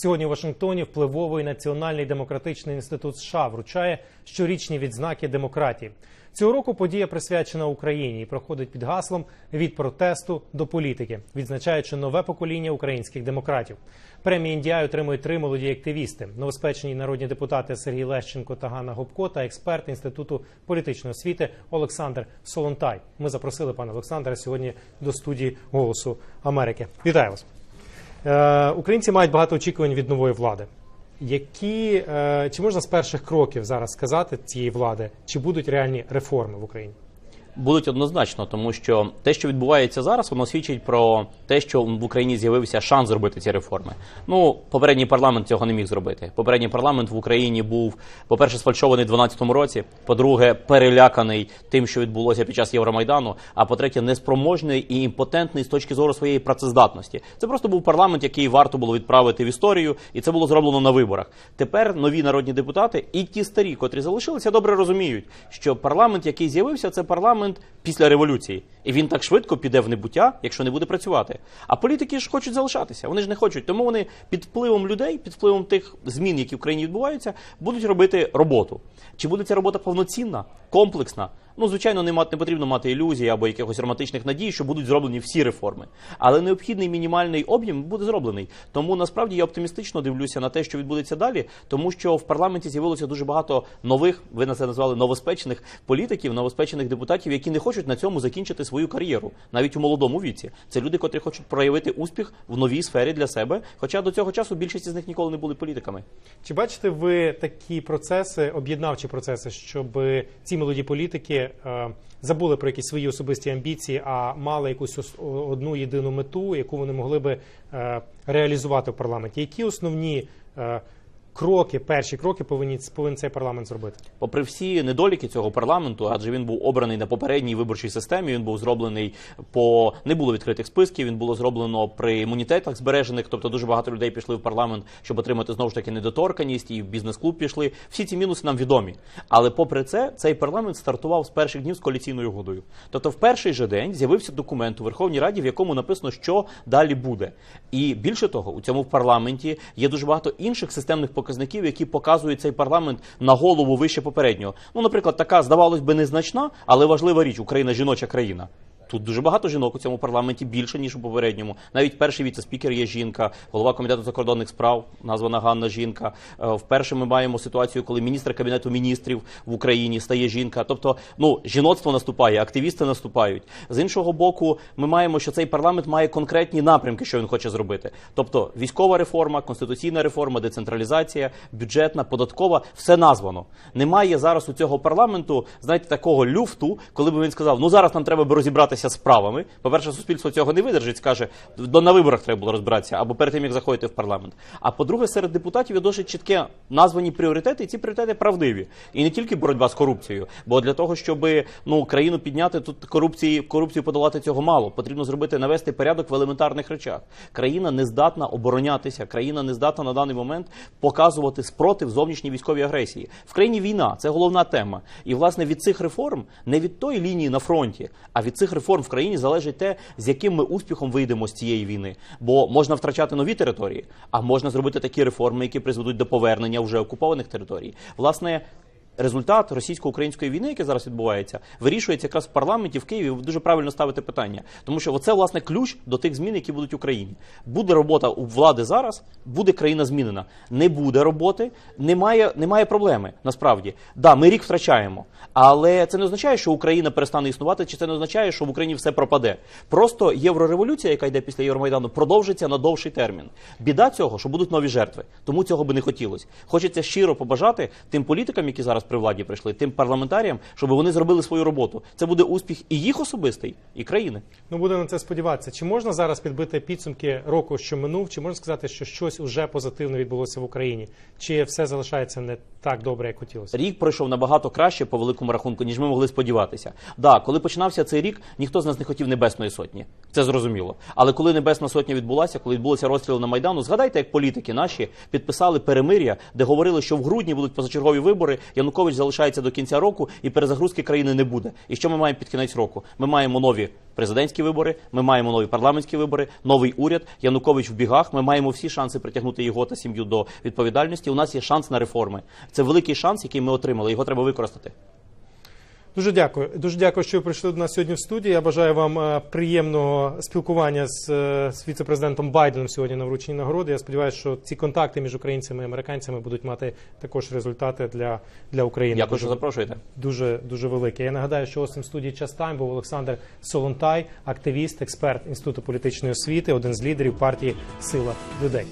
Сьогодні у Вашингтоні впливовий Національний демократичний інститут США вручає щорічні відзнаки демократії. Цього року подія присвячена Україні і проходить під гаслом від протесту до політики, відзначаючи нове покоління українських демократів. Премії Індіай отримують три молоді активісти: новоспечені народні депутати Сергій Лещенко та Ганна Гопко та експерт інституту політичної освіти Олександр Солонтай. Ми запросили пана Олександра сьогодні до студії Голосу Америки. Вітаю вас. Е, Українці мають багато очікувань від нової влади. Які е, чи можна з перших кроків зараз сказати цієї влади, чи будуть реальні реформи в Україні? Будуть однозначно, тому що те, що відбувається зараз, воно свідчить про те, що в Україні з'явився шанс зробити ці реформи. Ну, попередній парламент цього не міг зробити. Попередній парламент в Україні був, по-перше, сфальшований у 2012 році, по-друге, переляканий тим, що відбулося під час Євромайдану. А по-третє, неспроможний і імпотентний з точки зору своєї працездатності. Це просто був парламент, який варто було відправити в історію, і це було зроблено на виборах. Тепер нові народні депутати і ті старі, котрі залишилися, добре розуміють, що парламент, який з'явився, це парламент після революції, і він так швидко піде в небуття, якщо не буде працювати. А політики ж хочуть залишатися. Вони ж не хочуть, тому вони під впливом людей, під впливом тих змін, які в країні відбуваються, будуть робити роботу. Чи буде ця робота повноцінна, комплексна? Ну, звичайно, не мати не потрібно мати ілюзій або якихось романтичних надій, що будуть зроблені всі реформи. Але необхідний мінімальний об'єм буде зроблений. Тому насправді я оптимістично дивлюся на те, що відбудеться далі, тому що в парламенті з'явилося дуже багато нових, ви на це назвали новоспечених політиків, новоспечених депутатів, які не хочуть на цьому закінчити свою кар'єру, навіть у молодому віці. Це люди, котрі хочуть проявити успіх в новій сфері для себе. Хоча до цього часу більшість з них ніколи не були політиками. Чи бачите ви такі процеси, об'єднавчі процеси, щоб ці молоді політики е, забули про якісь свої особисті амбіції, а мали якусь одну єдину мету, яку вони могли би е, реалізувати в парламенті? Які основні е, кроки, перші кроки повинні повинен цей парламент зробити? Попри всі недоліки цього парламенту, адже він був обраний на попередній виборчій системі. Він був зроблений по не було відкритих списків. Він було зроблено при імунітетах збережених. Тобто дуже багато людей пішли в парламент, щоб отримати знову ж таки недоторканість, і в бізнес-клуб пішли. Всі ці мінуси нам відомі. Але попри це, цей парламент стартував з перших днів з коаліційною угодою. Тобто, в перший же день з'явився документ у Верховній Раді, в якому написано, що далі буде. І більше того, у цьому парламенті є дуже багато інших системних показників, які показують цей парламент на голову вище попереднього. Ну, наприклад, така здавалось би незначна, але важлива річ Україна жіноча країна. Тут дуже багато жінок у цьому парламенті більше ніж у попередньому. Навіть перший віце-спікер є жінка, голова комітету закордонних справ, названа Ганна жінка. Е, Вперше ми маємо ситуацію, коли міністр кабінету міністрів в Україні стає жінка. Тобто, ну жіноцтво наступає, активісти наступають. З іншого боку, ми маємо, що цей парламент має конкретні напрямки, що він хоче зробити. Тобто військова реформа, конституційна реформа, децентралізація, бюджетна, податкова, все названо. Немає зараз у цього парламенту, знаєте, такого люфту, коли б він сказав: ну зараз нам треба би розібратися з справами. По-перше, суспільство цього не видержить, скаже, до на виборах треба було розбиратися або перед тим як заходити в парламент. А по-друге, серед депутатів є досить чітке названі пріоритети, і ці пріоритети правдиві. І не тільки боротьба з корупцією, бо для того, щоб ну країну підняти, тут корупції, корупцію подолати цього мало. Потрібно зробити навести порядок в елементарних речах. Країна не здатна оборонятися, країна не здатна на даний момент показувати спротив зовнішній військовій агресії. В країні війна це головна тема. І власне від цих реформ не від тої лінії на фронті, а від цих реформ в країні залежить те, з яким ми успіхом вийдемо з цієї війни. Бо можна втрачати нові території, а можна зробити такі реформи, які призведуть до повернення вже окупованих територій. Власне. Результат російсько-української війни, яка зараз відбувається, вирішується якраз в парламенті в Києві. Дуже правильно ставите питання, тому що це власне ключ до тих змін, які будуть в Україні. Буде робота у влади зараз, буде країна змінена. Не буде роботи, немає, немає проблеми. Насправді, да, ми рік втрачаємо, але це не означає, що Україна перестане існувати, чи це не означає, що в Україні все пропаде. Просто єврореволюція, яка йде після Євромайдану, продовжиться на довший термін. Біда цього, що будуть нові жертви. Тому цього би не хотілося. Хочеться щиро побажати тим політикам, які зараз при владі прийшли, тим парламентаріям, щоб вони зробили свою роботу. Це буде успіх і їх особистий, і країни. Ну будемо на це сподіватися. Чи можна зараз підбити підсумки року, що минув? Чи можна сказати, що щось уже позитивне відбулося в Україні? Чи все залишається не так добре, як хотілося? Рік пройшов набагато краще по великому рахунку, ніж ми могли сподіватися. Да, коли починався цей рік, ніхто з нас не хотів небесної сотні. Це зрозуміло. Але коли небесна сотня відбулася, коли відбулися розстріли на майдану, згадайте, як політики наші підписали перемир'я, де говорили, що в грудні будуть позачергові вибори. Янукович Янукович залишається до кінця року, і перезагрузки країни не буде. І що ми маємо під кінець року? Ми маємо нові президентські вибори, ми маємо нові парламентські вибори, новий уряд. Янукович в бігах. Ми маємо всі шанси притягнути його та сім'ю до відповідальності. У нас є шанс на реформи. Це великий шанс, який ми отримали. Його треба використати. Дуже дякую. Дуже дякую, що ви прийшли до нас сьогодні в студії. Я бажаю вам е, приємного спілкування з, е, з віце-президентом Байденом сьогодні на врученні нагороди. Я сподіваюся, що ці контакти між українцями і американцями будуть мати також результати для, для України. Дякую, дуже, що запрошуєте. дуже дуже велике. Я нагадаю, що гостем студії час тайм був Олександр Солонтай, активіст, експерт інституту політичної освіти, один з лідерів партії Сила людей.